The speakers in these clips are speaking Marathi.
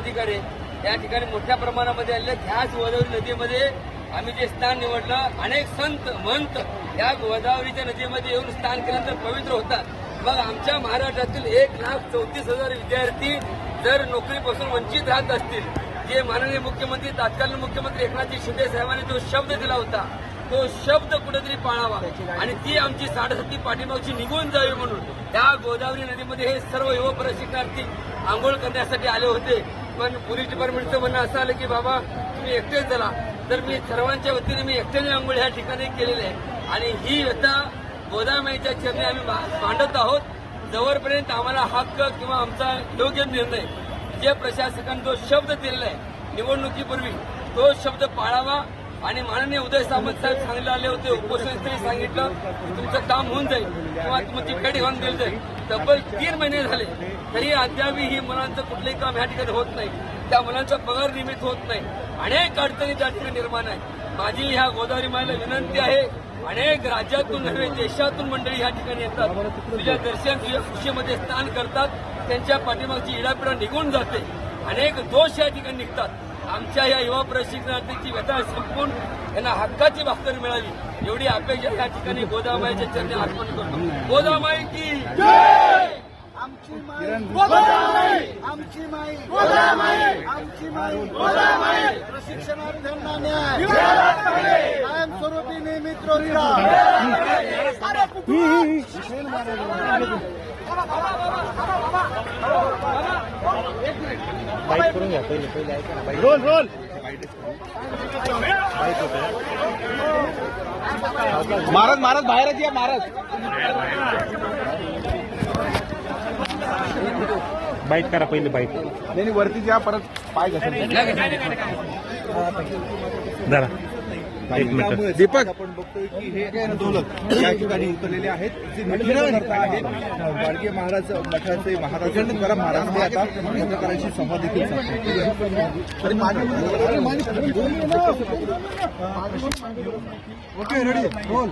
पदाधिकारी या ठिकाणी मोठ्या प्रमाणामध्ये आले ह्याच गोदावरी नदीमध्ये आम्ही जे स्थान निवडलं अनेक संत महंत या गोदावरीच्या नदीमध्ये येऊन स्थान केल्यानंतर पवित्र होतात. मग आमच्या महाराष्ट्रातील एक लाख चौतीस हजार विद्यार्थी जर नोकरीपासून वंचित राहत असतील जे माननीय मुख्यमंत्री तत्कालीन मुख्यमंत्री एकनाथजी शिंदे साहेबांनी जो शब्द दिला होता तो शब्द कुठेतरी पाळावा. आणि ती आमची साडेसाती पाठीमागची निघून जावी म्हणून. त्या गोदावरी नदीमध्ये हे सर्व युवा प्रशिक्षणार्थी आंघोळ करण्यासाठी आले होते. पण पोलीस डिपार्टमेंटचं म्हणणं असं आलं की बाबा तुम्ही एकटेच झाला तर मी सर्वांच्या वतीने मी एकट्याने आंघोळ ह्या ठिकाणी केलेली आहे. आणि ही व्यथा गोदामाईच्या चरणी आम्ही मा- मांडत आहोत. जवळपर्यंत आम्हाला हक्क किंवा आमचा योग्य निर्णय जे प्रशासकांनी जो शब्द दिलेला आहे निवडणुकीपूर्वी तो शब्द पाळावा. आणि माननीय उदय सामंत साहेब सांगितले आले होते उपोषणस्थळी सांगितलं की तुमचं काम होऊन जाईल किंवा तुमची भेट घेऊन दिली जाईल. तब्बल तीन महिने झाले तरी अद्यापही ही मुलांचं कुठलंही काम ह्या ठिकाणी होत नाही. त्या मुलांचा पगार निमित्त होत नाही. अनेक अडचणी त्या ठिकाणी निर्माण आहे माझी ह्या गोदावरी मायला विनंती आहे अनेक राज्यातून नव्हे देशातून मंडळी ह्या ठिकाणी येतात. तुझ्या दर्शन तुझ्या खुशीमध्ये स्नान करतात त्यांच्या पाठीमागची इडापिडा निघून जाते. अनेक दोष या ठिकाणी निघतात. आमच्या या युवा प्रशिक्षणार्थीची व्यथा संपून यांना हक्काची भाकर मिळावी एवढी अपेक्षा या ठिकाणी गोदामाईच्या चरणी अर्पण करतो गोदामाई की आमची माई. आमची माई. आमची माई. प्रशिक्षणार्थ्यांना न्याय. कायमस्वरूपी नियमित रोजगार. Role role. महाराज महाराज बाहेरच या महाराज बाईट करा पहिले बाईट नाही नाही, वरती जा परत पाय घसरतील. जरा एक मिनिट. त्यामुळे दीपक. आपण बघतोय की हे आंदोलक या ठिकाणी उतरलेले आहेत. जे मित्रकर्ता आहेत. गाडगे महाराज मठाचे महाराज तुकाराम महाराज ते आता पत्रकारांशी संवाद देखील साधतात. ओके रेडी बोल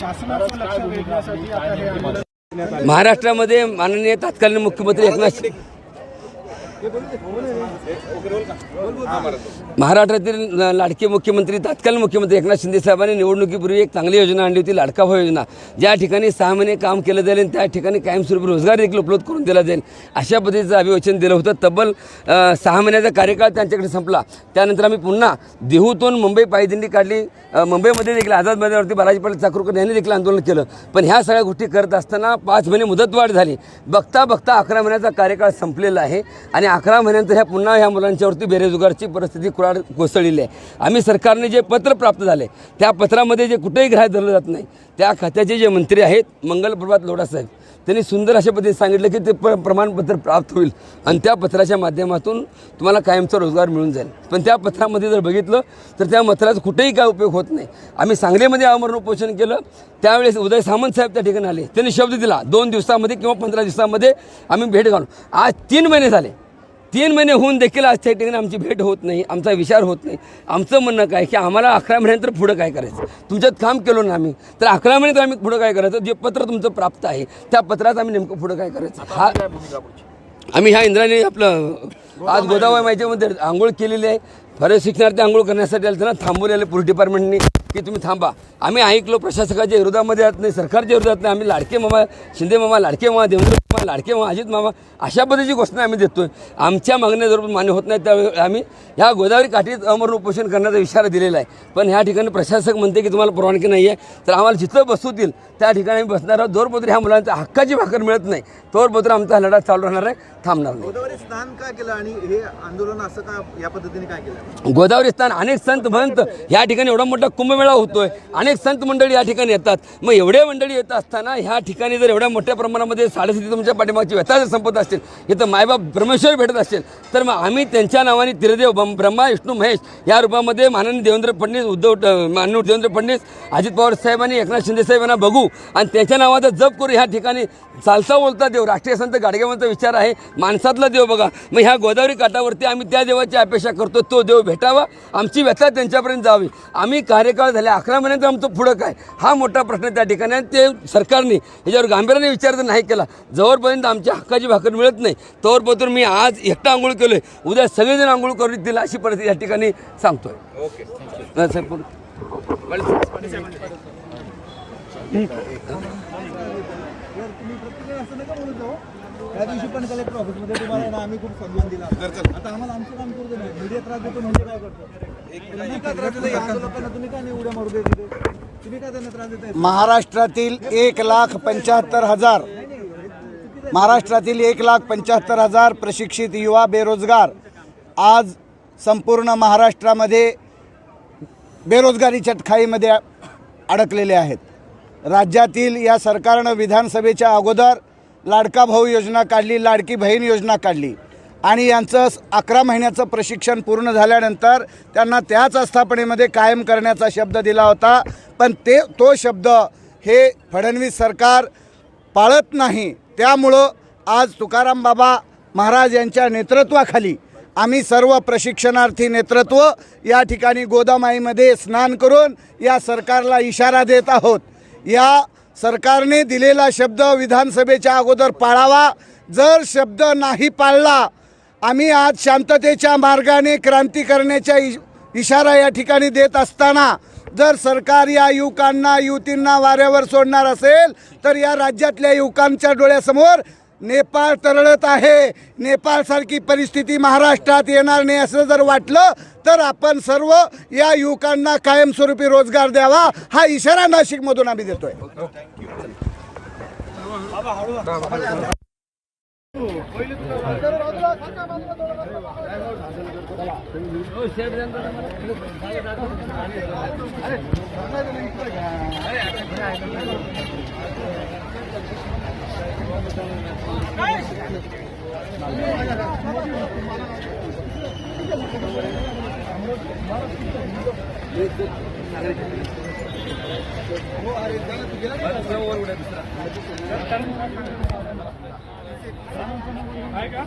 शासनाचं लक्ष वेधण्यासाठी आता हे आंदोलन महाराष्ट्रामध्ये माननीय तत्कालीन मुख्यमंत्री एकनाथ महाराष्ट्रातील लाडके मुख्यमंत्री तत्कालीन मुख्यमंत्री एकनाथ शिंदे साहेबांनी निवडणुकीपूर्वी एक चांगली योजना आणली होती लाडका भाव योजना. ज्या ठिकाणी सहा महिने काम केलं जाईल आणि त्या ठिकाणी कायमस्वरूपी रोजगार देखील उपलब्ध करून दिला जाईल अशा पद्धतीचं अभिवचन दिलं होतं. तब्बल सहा महिन्याचा कार्यकाळ त्यांच्याकडे संपला. त्यानंतर आम्ही पुन्हा देहूतून मुंबई पायदिंडी काढली. मुंबईमध्ये देखील आझाद मैदानावरती बालाजी पाटील चाकूरकर यांनी देखील आंदोलन केलं. पण ह्या सगळ्या गोष्टी करत असताना पाच महिने मुदतवाढ झाली. बघता बघता अकरा महिन्याचा कार्यकाळ संपलेला आहे आणि अकरा महिन्यानंतर ह्या पुन्हा ह्या मुलांच्यावरती बेरोजगारची परिस्थिती कुराड कोसळलेली आहे. आम्ही सरकारने जे पत्र प्राप्त झाले त्या पत्रामध्ये जे कुठेही ग्राह्य धरलं जात नाही त्या खात्याचे जे मंत्री आहेत मंगलप्रभात लोढासाहेब त्यांनी सुंदर अशा पद्धतीने सांगितलं की ते प प्रमाणपत्र प्राप्त होईल आणि त्या पत्राच्या माध्यमातून तुम्हाला कायमचा रोजगार मिळून जाईल. पण त्या पत्रामध्ये जर बघितलं तर त्या पत्राचा कुठेही काय उपयोग होत नाही. आम्ही सांगलीमध्ये आमरण उपोषण केलं त्यावेळेस उदय सामंत साहेब त्या ठिकाणी आले. त्यांनी शब्द दिला दोन दिवसामध्ये किंवा पंधरा दिवसामध्ये आम्ही भेट घालू. आज तीन महिने झाले. तीन महिने होऊन देखील आज त्या ठिकाणी आमची भेट होत नाही आमचा विचार होत नाही. आमचं म्हणणं काय की आम्हाला अकरा महिन्यानंतर पुढं काय करायचं? तुमच्यात काम केलो ना आम्ही तर अकरा महिन्यात आम्ही पुढं काय करायचं? जे पत्र तुमचं प्राप्त आहे त्या पत्रात आम्ही नेमकं पुढं काय करायचं? हा आम्ही ह्या इंद्राने आपलं आज गोदावरी माहितीमध्ये आंघोळ केलेली आहे. फॉरेस्ट शिक्षणार्थी आंघोळ करण्यासाठी आले त्यांना थांबवलेले पोलीस डिपार्टमेंटनी की तुम्ही थांबा. आम्ही ऐकलो प्रशासकाच्या विरोधामध्ये जात नाही सरकारच्या विरोधात नाही आम्ही लाडके मामा शिंदे मामा लाडके मामा देवेंद्र मामा लाडके मामा अजित मामा अशा पद्धतीची घोषणा आम्ही देतोय. आमच्या मागण्या जर मान्य होत नाही त्यावेळी आम्ही ह्या गोदावरी काठीत अमरण उपोषण करण्याचा इशारा दिलेला आहे. पण ह्या ठिकाणी प्रशासक म्हणते की तुम्हाला परवानगी नाही आहे तर आम्हाला जिथं बसवतील त्या ठिकाणी आम्ही बसणार आहोत. जोरपत्र ह्या मुलांच्या हक्काची भाकर मिळत नाही. तोरपत्र आमचा लढा चालू राहणार आहे थांबणार नाही. गोदावरी स्नान का केलं आणि हे आंदोलन असं का या पद्धतीने काय केलं? गोदावरी स्थान अनेक संत भंत या ठिकाणी एवढा मोठा कुंभमेळा होतोय. अनेक संत मंडळी या ठिकाणी येतात. मग एवढे मंडळी येत असताना ह्या ठिकाणी जर एवढ्या मोठ्या प्रमाणामध्ये साडेसती तुमच्या पाठीमागची व्यथा जर संपत असेल इथं मायबाप ब्रह्मेश्वर भेटत असेल तर मग आम्ही त्यांच्या नावाने त्रिदेव ब्रह्मा विष्णू महेश या रूपामध्ये माननीय देवेंद्र फडणवीस उद्धव माननीय देवेंद्र फडणवीस अजित पवार साहेबांनी एकनाथ शिंदे साहेब यांना बघू आणि त्यांच्या नावाचा जप करू. ह्या ठिकाणी चालता बोलता देव राष्ट्रीय संत गाडगेवांचा विचार आहे माणसातला देव बघा. मग ह्या गोदावरी काठावरती आम्ही त्या देवाची अपेक्षा करतो तो देव देव भेटावा आमची व्यथा त्यांच्यापर्यंत जावी. आम्ही कार्यकाळ झाले अकरा महिन्यानंतर आमचं पुढं काय? हा मोठा प्रश्न त्या ठिकाणी आहे. ते सरकारने याच्यावर गांभीर्याने विचार जर नाही केला जोवरपर्यंत आमच्या हक्काची भाकर मिळत नाही तोवरपर्यंत मी आज एकटा आंघोळ केलोय. उद्या सगळेजण आंघोळ करून देतील अशी परिस्थिती या ठिकाणी सांगतोय. ओके साहेब पुढे. त्या दिवशी पण कलेक्टर ऑफिसमध्ये तुम्हाला ना आम्ही खूप समजून दिला. आता आम्हाला आमचं काम करू दे ना. मीडिया त्रास देतो म्हणजे काय करतो? देता आंदोलकांना तुम्ही का नाही उड्या मारू दे तिथे तुम्ही का त्यांना त्रास देताय? महाराष्ट्रातील एक लाख पंच्याहत्तर हजार महाराष्ट्रातील एक लाख पंच्याहत्तर हजार प्रशिक्षित युवा बेरोजगार आज संपूर्ण महाराष्ट्रामध्ये बेरोजगारीच्या खाईमध्ये अडकलेले आहेत. राज्यातील या सरकारनं विधानसभेच्या अगोदर लाडका भाऊ योजना काढली लाडकी बहीण योजना काढली. आणि यांचं अकरा महिन्याचं प्रशिक्षण पूर्ण झाल्यानंतर त्यांना त्याच आस्थापनेमध्ये कायम करण्याचा शब्द दिला होता. पण ते तो शब्द हे फडणवीस सरकार पाळत नाही. त्यामुळं आज तुकाराम बाबा महाराज यांच्या नेतृत्वाखाली आम्ही सर्व प्रशिक्षणार्थी नेतृत्व या ठिकाणी गोदामाईमध्ये स्नान करून या सरकारला इशारा देत आहोत. या सरकारने दिलेला शब्द विधानसभेच्या अगोदर पाळावा. जर शब्द नाही पाळला आम्ही आज शांततेच्या मार्गाने क्रांती करण्याच्या इ इशारा या ठिकाणी देत असताना जर सरकार या युवकांना युवतींना वाऱ्यावर सोडणार असेल तर या राज्यातल्या युवकांच्या डोळ्यासमोर नेपाळ तरळत आहे. नेपाळसारखी परिस्थिती महाराष्ट्रात येणार नाही असं जर वाटलं तर आपण सर्व या युवकांना कायमस्वरूपी रोजगार द्यावा. हा इशारा नाशिकमधून आम्ही देतोय. आहे का